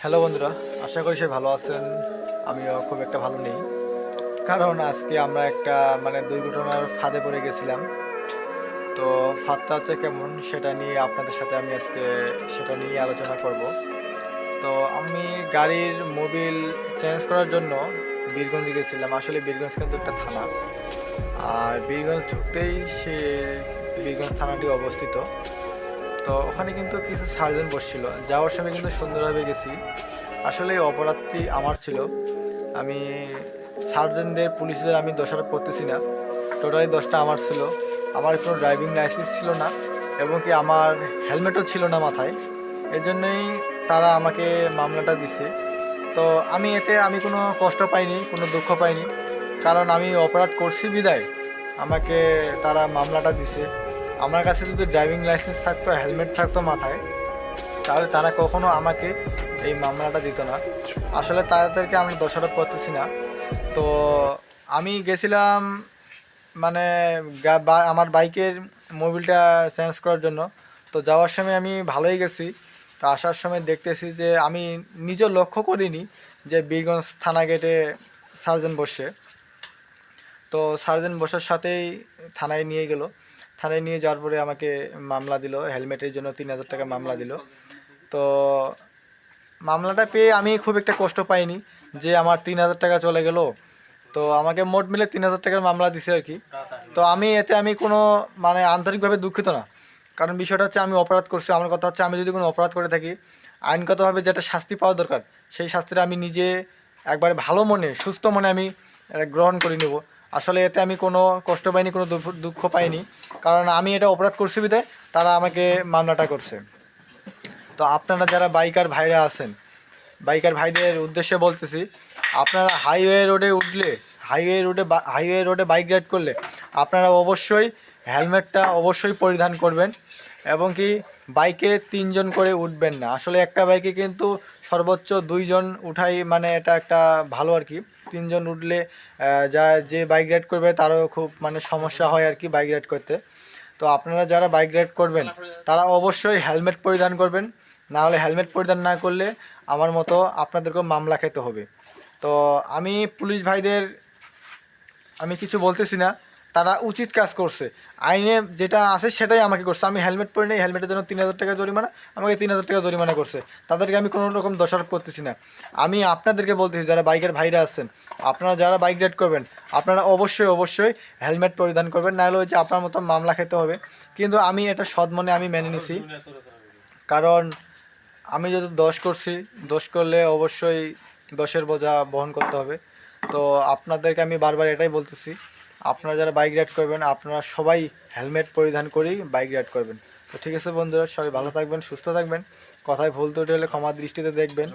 Hello বন্ধুরা, আশা করি সে ভালো আছেন। আমিও খুব একটা ভালো নেই। কারণ আজকে আমরা একটা মানে দুর্ঘটনার ফাঁদে পড়ে গেছিলাম। তো ফাঁদটা হচ্ছে কেমন সেটা নিয়ে আপনাদের সাথে আমি আজকে সেটা নিয়ে আলোচনা করব। তো আমি গাড়ির মোবিল চেঞ্জ করার জন্য বীরগঞ্জ গেছিলাম। আসলে বীরগঞ্জ কিন্তু একটা থানা। আর বীরগঞ্জ ঢুকতেই সে বীরগঞ্জ থানাটি অবস্থিত। তো ওখানে কিন্তু কিছু সার্জন বসছিল। যাওয়ার সময় কিন্তু সুন্দরভাবে গেছি। আসলে অপরাধটি আমার ছিল। আমি সার্জনদের, পুলিশদের আমি দোষারোপ করতেছি না। টোটালি দশটা আমার ছিল। আমার কোনো ড্রাইভিং লাইসেন্স ছিল না এবং কি আমার হেলমেটও ছিল না মাথায়। এর জন্যই তারা আমাকে মামলাটা দিছে। তো আমি এতে আমি কোনো কষ্ট পাইনি, কোনো দুঃখ পাইনি। কারণ আমি অপরাধ করছি বিদায়। আমাকে তারা মামলাটা দিছে। আমার কাছে যদি ড্রাইভিং লাইসেন্স থাকতো হেলমেট থাকতো মাথায়, তাহলে তারা কখনো আমাকে এই মামলাটা দিত না। আসলে তাদেরকে আমি দোষারোপ করতেছি না। তো আমি গেছিলাম মানে আমার বাইকের মোবিলটা চেঞ্জ করার জন্য। তো যাওয়ার সময় আমি ভালোই গেছি। তো আসার সময় দেখতেছি যে আমি নিজেও লক্ষ্য করিনি যে বীরগঞ্জ থানা গেটে সার্জন বসে তো সার্জন বসার সাথেই থানায় নিয়ে গেল। থানায় নিয়ে যাওয়ার পরে আমাকে মামলা দিল, হেলমেটের জন্য তিন হাজার টাকা মামলা দিল। তো মামলাটা পেয়ে আমি খুব একটা কষ্ট পাইনি যে আমার তিন হাজার টাকা চলে গেল। তো আমাকে মোট মিলে তিন হাজার টাকার মামলা দিছে আর কি। তো আমি এতে আমি কোনো মানে আন্তরিকভাবে দুঃখিত না। কারণ বিষয়টা হচ্ছে আমি অপরাধ করছি, আমার কথা হচ্ছে আমি যদি কোনো অপরাধ করে থাকি, আইনগতভাবে যেটা শাস্তি পাওয়া দরকার, সেই শাস্তিটা আমি নিজে একবারে ভালো মনে, সুস্থ মনে আমি গ্রহণ করে নেব। আসলে এতে আমি কোনো কষ্ট পাইনি, কোনো দুঃখ- পাইনি। কারণ আমি এটা অপরাধ করছি বিদে তারা আমাকে মামলাটা করছে। তো আপনারা যারা বাইকার ভাইরা আছেন, বাইকার ভাইদের উদ্দেশ্যে বলতেছি, আপনারা হাইওয়ে রোডে উঠলে, হাইওয়ে রোডে হাইওয়ে রোডে বাইক রাইড করলে আপনারা অবশ্যই হেলমেটটা অবশ্যই পরিধান করবেন এবং কি বাইকে তিনজন করে উঠবেন না। আসলে একটা বাইকে কিন্তু সর্বোচ্চ দুইজন উঠাই মানে এটা একটা ভালো আর কি। তিনজন উঠলে যা যে বাইক রাইড করবে তারও খুব মানে সমস্যা হয় আর কি বাইক রাইড করতে। তো আপনারা যারা বাইক রাইড করবেন, তারা অবশ্যই হেলমেট পরিধান করবেন। না হলে হেলমেট পরিধান না করলে আমার মতো আপনাদেরকেও মামলা খেতে হবে। তো আমি পুলিশ ভাইদের, আমি কিছু বলতেছি না। তারা উচিত কাজ করছে। আইনে যেটা আছে সেটাই আমাকে করছে। আমি হেলমেট পরে নেই, হেলমেটের জন্য তিন হাজার টাকা জরিমানা, আমাকে তিন হাজার টাকা জরিমানা করছে। তাদেরকে আমি কোনো রকম দোষারোপ করতেছি না। আমি আপনাদেরকে বলতেছি যারা বাইকের ভাইরা আছেন, আপনারা যারা বাইক রাইড করবেন, আপনারা অবশ্যই অবশ্যই হেলমেট পরিধান করবেন। নাহলে ওই যে আপনার মতো মামলা খেতে হবে। কিন্তু আমি এটা সৎ মনে আমি মেনে নিছি। কারণ আমি যদি দোষ করছি, দোষ করলে অবশ্যই দোষের বোঝা বহন করতে হবে। তো আপনাদেরকে আমি বারবার এটাই বলতেছি। আপনারা যারা বাইক রাইড করবেন, আপনারা সবাই হেলমেট পরিধান করেই বাইক রাইড করবেন। তো ঠিক আছে বন্ধুরা, সবাই ভালো থাকবেন, সুস্থ থাকবেন। কথায় ভুল ত্রুটি হলে ক্ষমা দৃষ্টিতে দেখবেন।